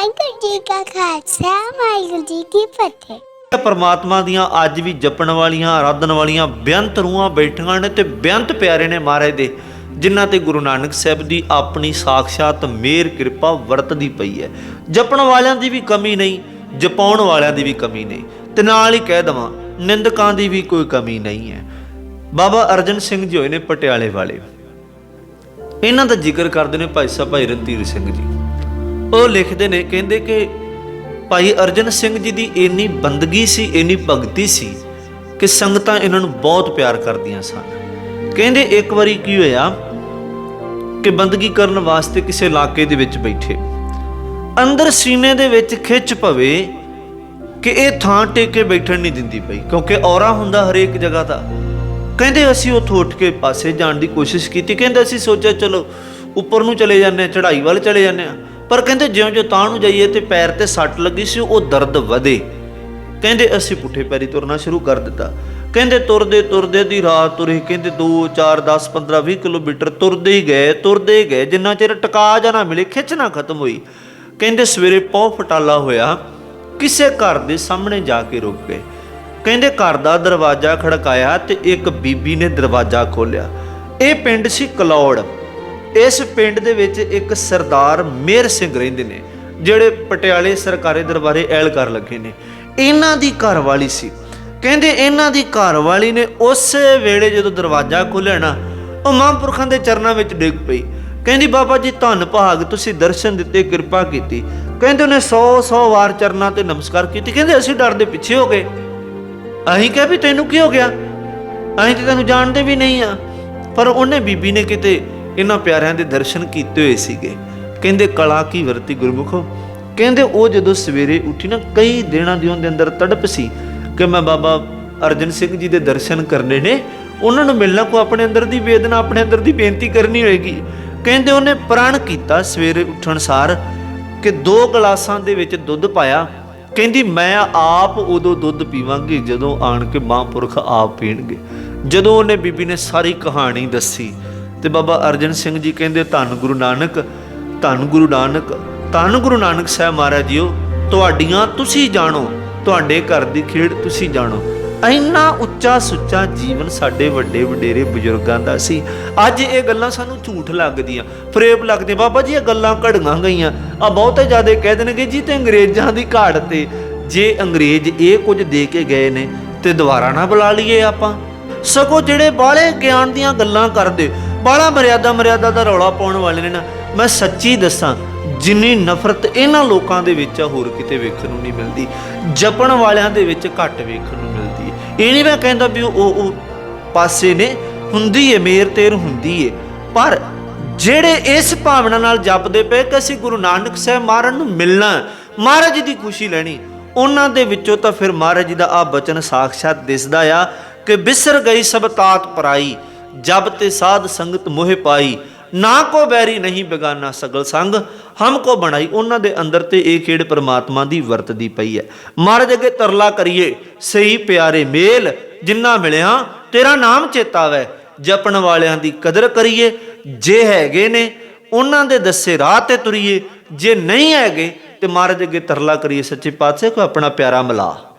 ਵਾਹਿਗੁਰੂ ਜੀ ਕਾ ਖਾਲਸਾ, ਵਾਹਿਗੁਰੂ ਜੀ ਕੀ ਫਤਿਹ। ਪਰਮਾਤਮਾ ਦੀਆਂ ਅੱਜ ਵੀ ਜਪਣ ਵਾਲੀਆਂ, ਆਰਾਧਨ ਵਾਲੀਆਂ ਬੇਅੰਤ ਰੂਹਾਂ ਬੈਠੀਆਂ ਨੇ ਤੇ ਬੇਅੰਤ ਪਿਆਰੇ ਨੇ ਮਹਾਰਾਜ ਦੇ, ਜਿਨ੍ਹਾਂ ਤੇ ਗੁਰੂ ਨਾਨਕ ਸਾਹਿਬ ਦੀ ਆਪਣੀ ਸਾਖਸ਼ਾਤ ਮਿਹਰ ਕਿਰਪਾ ਵਰਤਦੀ ਪਈ ਹੈ। ਜਪਣ ਵਾਲਿਆਂ ਦੀ ਵੀ ਕਮੀ ਨਹੀਂ, ਜਪਾਉਣ ਵਾਲਿਆਂ ਦੀ ਵੀ ਕਮੀ ਨਹੀਂ, ਤੇ ਨਾਲ ਹੀ ਕਹਿ ਦਵਾਂ, ਨਿੰਦਕਾਂ ਦੀ ਵੀ ਕੋਈ ਕਮੀ ਨਹੀਂ ਹੈ। ਬਾਬਾ ਅਰਜਨ ਸਿੰਘ ਜੀ ਹੋਏ ਨੇ ਪਟਿਆਲੇ ਵਾਲੇ। ਇਹਨਾਂ ਦਾ ਜ਼ਿਕਰ ਕਰਦੇ ਨੇ ਭਾਈ ਸਾਹਿਬ ਭਾਈ ਰਣਧੀਰ ਸਿੰਘ ਜੀ। ਉਹ ਲਿਖਦੇ ਨੇ, ਕਹਿੰਦੇ ਕਿ ਭਾਈ ਅਰਜਨ ਸਿੰਘ ਜੀ ਦੀ ਇੰਨੀ ਬੰਦਗੀ ਸੀ, ਇੰਨੀ ਭਗਤੀ ਸੀ ਕਿ ਸੰਗਤਾਂ ਇਹਨਾਂ ਨੂੰ ਬਹੁਤ ਪਿਆਰ ਕਰਦੀਆਂ ਸਨ। ਕਹਿੰਦੇ ਇੱਕ ਵਾਰੀ ਕੀ ਹੋਇਆ ਕਿ ਬੰਦਗੀ ਕਰਨ ਵਾਸਤੇ ਕਿਸੇ ਇਲਾਕੇ ਦੇ ਵਿੱਚ ਬੈਠੇ। ਅੰਦਰ ਸੀਨੇ ਦੇ ਵਿੱਚ ਖਿੱਚ ਪਵੇ ਕਿ ਇਹ ਥਾਂ ਟੇਕ ਕੇ ਬੈਠਣ ਨਹੀਂ ਦਿੰਦੀ ਪਈ, ਕਿਉਂਕਿ ਔਰਾ ਹੁੰਦਾ ਹਰੇਕ ਜਗ੍ਹਾ ਦਾ। ਕਹਿੰਦੇ ਅਸੀਂ ਉੱਥੋਂ ਉੱਠ ਕੇ ਪਾਸੇ ਜਾਣ ਦੀ ਕੋਸ਼ਿਸ਼ ਕੀਤੀ, ਕਹਿੰਦੇ ਅਸੀਂ ਸੋਚਿਆ, ਚਲੋ, ਉੱਪਰ ਨੂੰ ਚਲੇ ਜਾਂਦੇ ਹਾਂ, ਚੜ੍ਹਾਈ ਵੱਲ ਚਲੇ ਜਾਂਦੇ ਹਾਂ। ਪਰ ਕਹਿੰਦੇ ਜਿਉਂ-ਜਿਉਂ ਤਾਂ ਨੂੰ ਜਾਈਏ ਤੇ ਪੈਰ ਤੇ ਸੱਟ ਲੱਗੀ ਸੀ, ਉਹ ਦਰਦ ਵਧੇ। ਕਹਿੰਦੇ ਅਸੀਂ ਪੁੱਠੇ ਪੈਰੀ ਤੁਰਨਾ ਸ਼ੁਰੂ ਕਰ ਦਿੱਤਾ। ਕਹਿੰਦੇ ਤੁਰਦੇ ਤੁਰਦੇ ਦੀ ਰਾਤ ਤੁਰੇ, ਕਹਿੰਦੇ 2 4 10 15 20 ਕਿਲੋਮੀਟਰ ਤੁਰਦੇ ਹੀ ਗਏ, ਤੁਰਦੇ ਹੀ ਗਏ। ਜਿੰਨਾ ਚਿਰ ਟਿਕਾ ਜਾਂ ਨਾ ਮਿਲੇ, ਖਿੱਚ ਨਾ ਖਤਮ ਹੋਈ। ਕਹਿੰਦੇ ਸਵੇਰੇ ਪੌ ਫਟਾਲਾ ਹੋਇਆ, ਕਿਸੇ ਘਰ ਦੇ ਸਾਹਮਣੇ ਜਾ ਕੇ ਰੁਕ ਗਏ। ਕਹਿੰਦੇ ਘਰ ਦਾ ਦਰਵਾਜ਼ਾ ਖੜਕਾਇਆ ਤੇ ਇੱਕ ਬੀਬੀ ਨੇ ਦਰਵਾਜ਼ਾ ਖੋਲ੍ਹਿਆ। ਇਹ ਪਿੰਡ ਸੀ ਕਲੌੜ। ਇਸ ਪਿੰਡ ਦੇ ਵਿੱਚ ਇੱਕ ਸਰਦਾਰ ਮੇਰ ਸਿੰਘ ਰਹਿੰਦੇ ਨੇ, ਜਿਹੜੇ ਪਟਿਆਲੇ ਸਰਕਾਰੀ ਦਰਬਾਰੇ ਐਲ ਕਰ ਲੱਗੇ ਨੇ। ਇਹਨਾਂ ਦੀ ਘਰਵਾਲੀ ਸੀ। ਕਹਿੰਦੇ ਇਹਨਾਂ ਦੀ ਘਰਵਾਲੀ ਨੇ ਉਸੇ ਵੇਲੇ ਜਦੋਂ ਦਰਵਾਜ਼ਾ ਖੋਲ੍ਹਿਆ ਨਾ, ਉਹ ਮਹਾਂਪੁਰਖਾਂ ਦੇ ਚਰਨਾਂ ਵਿੱਚ ਡਿੱਗ ਪਈ। ਕਹਿੰਦੀ, ਬਾਬਾ ਜੀ, ਧੰਨ ਭਾਗ, ਤੁਸੀਂ ਦਰਸ਼ਨ ਦਿੱਤੇ, ਕਿਰਪਾ ਕੀਤੀ। ਕਹਿੰਦੇ, ਉਹਨੇ 100 100 ਵਾਰ ਚਰਨਾਂ ਤੇ ਨਮਸਕਾਰ ਕੀਤੀ। ਕਹਿੰਦੇ, ਅਸੀਂ ਡਰ ਦੇ ਪਿੱਛੇ ਹੋ ਗਏ। ਅਸੀਂ ਕਿਹਾ ਵੀ ਤੈਨੂੰ ਕੀ ਹੋ ਗਿਆ? ਅਸੀਂ ਤੇ ਤੈਨੂੰ ਜਾਣਦੇ ਵੀ ਨਹੀਂ ਆ। ਪਰ ਉਹਨੇ ਬੀਬੀ ਨੇ ਕਿਤੇ ਇਹਨਾਂ ਪਿਆਰਿਆਂ ਦੇ ਦਰਸ਼ਨ ਕੀਤੇ ਹੋਏ ਸੀਗੇ। ਕਹਿੰਦੇ, ਕਲਾ ਕੀ ਵਰਤੀ ਗੁਰਮੁਖੋ? ਕਹਿੰਦੇ, ਉਹ ਜਦੋਂ ਸਵੇਰੇ ਉੱਠੀ ਨਾ, ਕਈ ਦਿਨਾਂ ਦੀ ਉਹਦੇ ਅੰਦਰ ਤੜਪ ਸੀ ਕਿ ਮੈਂ ਬਾਬਾ ਅਰਜਨ ਸਿੰਘ ਜੀ ਦੇ ਦਰਸ਼ਨ ਕਰਨੇ ਨੇ, ਉਹਨਾਂ ਨੂੰ ਮਿਲਣਾ ਕੋ ਆਪਣੇ ਅੰਦਰ ਦੀ ਵੇਦਨਾ, ਆਪਣੇ ਅੰਦਰ ਦੀ ਬੇਨਤੀ ਕਰਨੀ ਹੋਏਗੀ। ਕਹਿੰਦੇ, ਉਹਨੇ ਪ੍ਰਣ ਕੀਤਾ ਸਵੇਰੇ ਉੱਠਣ ਸਾਰ ਕਿ ਦੋ ਗਲਾਸਾਂ ਦੇ ਵਿੱਚ ਦੁੱਧ ਪਾਇਆ। ਕਹਿੰਦੀ, ਮੈਂ ਆਪ ਉਦੋਂ ਦੁੱਧ ਪੀਵਾਂਗੀ ਜਦੋਂ ਆਣ ਕੇ ਮਹਾਂਪੁਰਖ ਆਪ ਪੀਣਗੇ। ਜਦੋਂ ਉਹਨੇ ਬੀਬੀ ਨੇ ਸਾਰੀ ਕਹਾਣੀ ਦੱਸੀ ਤੇ ਬਾਬਾ ਅਰਜਨ ਸਿੰਘ ਜੀ ਕਹਿੰਦੇ, ਧੰਨ ਗੁਰੂ ਨਾਨਕ, ਧੰਨ ਗੁਰੂ ਨਾਨਕ, ਧੰਨ ਗੁਰੂ ਨਾਨਕ ਸਾਹਿਬ ਮਹਾਰਾਜ ਜੀਓ, ਤੁਹਾਡੀਆਂ ਤੁਸੀਂ ਜਾਣੋ, ਤੁਹਾਡੇ ਘਰ ਦੀ ਖੇਡ ਤੁਸੀਂ ਜਾਣੋ। ਇੰਨਾ ਉੱਚਾ ਸੁੱਚਾ ਜੀਵਨ ਸਾਡੇ ਵੱਡੇ ਵਡੇਰੇ ਬਜ਼ੁਰਗਾਂ ਦਾ ਸੀ। ਅੱਜ ਇਹ ਗੱਲਾਂ ਸਾਨੂੰ ਝੂਠ ਲੱਗਦੀਆਂ ਫਰੇਬ ਲੱਗਦੇ ਬਾਬਾ ਜੀ, ਇਹ ਗੱਲਾਂ ਘੜੀਆਂ ਗਈਆਂ। ਆ ਬਹੁਤੇ ਜ਼ਿਆਦਾ ਕਹਿ ਦੇਣਗੇ, ਜੀ ਤੇ ਅੰਗਰੇਜ਼ਾਂ ਦੀ ਘਾੜ ਤੇ, ਜੇ ਅੰਗਰੇਜ਼ ਇਹ ਕੁਝ ਦੇ ਕੇ ਗਏ ਨੇ, ਤੇ ਦੁਬਾਰਾ ਨਾ ਬੁਲਾ ਲਈਏ ਆਪਾਂ। ਸਗੋਂ ਜਿਹੜੇ ਬਾਹਲੇ ਗਿਆਨ ਦੀਆਂ ਗੱਲਾਂ ਕਰਦੇ ਬਾਹਲਾ ਮਰਿਆਦਾ ਮਰਿਆਦਾ ਦਾ ਰੌਲਾ ਪਾਉਣ ਵਾਲੇ ਨੇ ਨਾ। ਮੈਂ ਸੱਚੀ ਦੱਸਾਂ, ਜਿੰਨੀ ਨਫ਼ਰਤ ਇਹਨਾਂ ਲੋਕਾਂ ਦੇ ਵਿੱਚ ਆ, ਹੋਰ ਕਿਤੇ ਵੇਖਣ ਨੂੰ ਨਹੀਂ ਮਿਲਦੀ। ਜਪਣ ਵਾਲਿਆਂ ਦੇ ਵਿੱਚ ਘੱਟ ਵੇਖਣ ਨੂੰ ਮਿਲਦੀ ਹੈ ਇਹ ਨਹੀਂ ਮੈਂ ਕਹਿੰਦਾ ਵੀ ਉਹ ਉਹ ਪਾਸੇ ਨੇ, ਹੁੰਦੀ ਏ, ਮੇਰ ਤੇਰ ਹੁੰਦੀ ਏ। ਪਰ ਜਿਹੜੇ ਇਸ ਭਾਵਨਾ ਨਾਲ ਜਪਦੇ ਪਏ ਕਿ ਅਸੀਂ ਗੁਰੂ ਨਾਨਕ ਸਾਹਿਬ ਮਹਾਰਾਜ ਨੂੰ ਮਿਲਣਾ ਮਹਾਰਾਜ ਜੀ ਦੀ ਖੁਸ਼ੀ ਲੈਣੀ, ਉਹਨਾਂ ਦੇ ਵਿੱਚੋਂ ਤਾਂ ਫਿਰ ਮਹਾਰਾਜ ਜੀ ਦਾ ਆ ਬਚਨ ਸਾਖਸ਼ਾਤ ਦਿਸਦਾ ਆ ਕਿ ਬਿਸਰ ਗਈ ਸਭ ਤਾਤ ਪਰਾਈ। ਜਬ ਤੇ ਸਾਧ ਸੰਗਤ ਮੋਹਿ ਪਾਈ, ਨਾ ਕੋ ਬੈਰੀ ਨਹੀਂ ਬੇਗਾਨਾ ਸਗਲ ਸੰਗ, ਹਮ ਕੋ ਬਣਾਈ, ਉਹਨਾਂ ਦੇ ਅੰਦਰ ਤੇ ਇਹ ਖੇਡ ਪ੍ਰਮਾਤਮਾ ਦੀ ਵਰਤਦੀ ਪਈ ਹੈ। ਮਹਾਰਾਜ ਅੱਗੇ ਤਰਲਾ ਕਰੀਏ, ਸਹੀ ਪਿਆਰੇ ਮੇਲ, ਜਿੰਨਾ ਮਿਲਿਆ, ਤੇਰਾ ਨਾਮ ਚੇਤਾਵੈ। ਜਪਣ ਵਾਲਿਆਂ ਦੀ ਕਦਰ ਕਰੀਏ, ਜੇ ਹੈਗੇ ਨੇ, ਉਹਨਾਂ ਦੇ ਦੱਸੇ ਰਾਹ ਤੇ ਤੁਰੀਏ, ਜੇ ਨਹੀਂ ਹੈਗੇ, ਤੇ ਮਹਾਰਾਜ ਅੱਗੇ ਤਰਲਾ ਕਰੀਏ, ਸੱਚੇ ਪਾਤਸ਼ਾਹ ਕੋ ਆਪਣਾ ਪਿਆਰਾ ਮਿਲਾ।